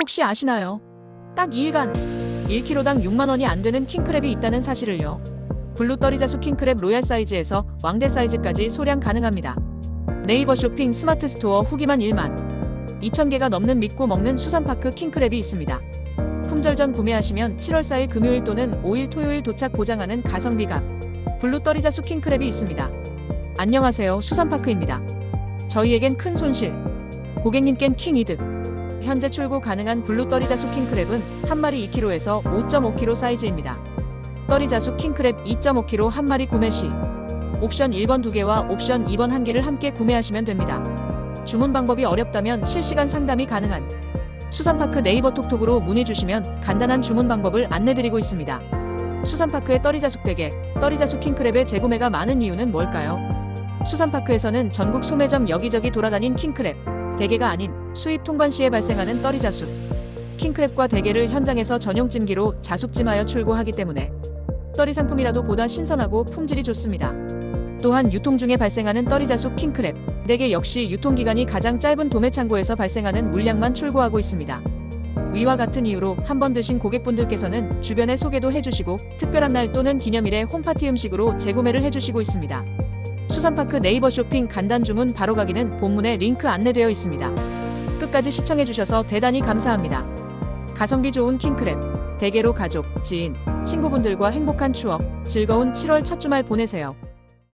혹시 아시나요? 딱 2일간 1kg당 6만원이 안 되는 킹크랩이 있다는 사실을요. 블루떠리자수 킹크랩 로얄 사이즈에서 왕대 사이즈까지 소량 가능합니다. 네이버 쇼핑 스마트 스토어 후기만 1만 2천개가 넘는 믿고 먹는 수산파크 킹크랩이 있습니다. 품절 전 구매하시면 7월 4일 금요일 또는 5일 토요일 도착 보장하는 가성비가 블루떠리자수 킹크랩이 있습니다. 안녕하세요 수산파크입니다. 저희에겐 큰 손실, 고객님껜 킹 이득. 현재 출고 가능한 블루 떠리자수 킹크랩은 한 마리 2kg에서 5.5kg 사이즈입니다. 떠리자수 킹크랩 2.5kg 한 마리 구매 시 옵션 1번 2개와 옵션 2번 1개를 함께 구매하시면 됩니다. 주문 방법이 어렵다면 실시간 상담이 가능한 수산파크 네이버 톡톡으로 문의 주시면 간단한 주문 방법을 안내드리고 있습니다. 수산파크의 떠리자숙 대게, 떠리자숙 킹크랩의 재구매가 많은 이유는 뭘까요? 수산파크에서는 전국 소매점 여기저기 돌아다닌 킹크랩, 대게가 아닌 수입 통관 시에 발생하는 떠리자숙, 킹크랩과 대게를 현장에서 전용 찜기로 자숙찜하여 출고하기 때문에 떠리 상품이라도 보다 신선하고 품질이 좋습니다. 또한 유통 중에 발생하는 떠리자숙 킹크랩, 대게 역시 유통기간이 가장 짧은 도매 창고에서 발생하는 물량만 출고하고 있습니다. 위와 같은 이유로 한 번 드신 고객분들께서는 주변에 소개도 해주시고 특별한 날 또는 기념일에 홈파티 음식으로 재구매를 해주시고 있습니다. 수산파크 네이버 쇼핑 간단 주문 바로 가기는 본문에 링크 안내되어 있습니다. 끝까지 시청해주셔서 대단히 감사합니다. 가성비 좋은 킹크랩, 대게로 가족, 지인, 친구분들과 행복한 추억, 즐거운 7월 첫 주말 보내세요.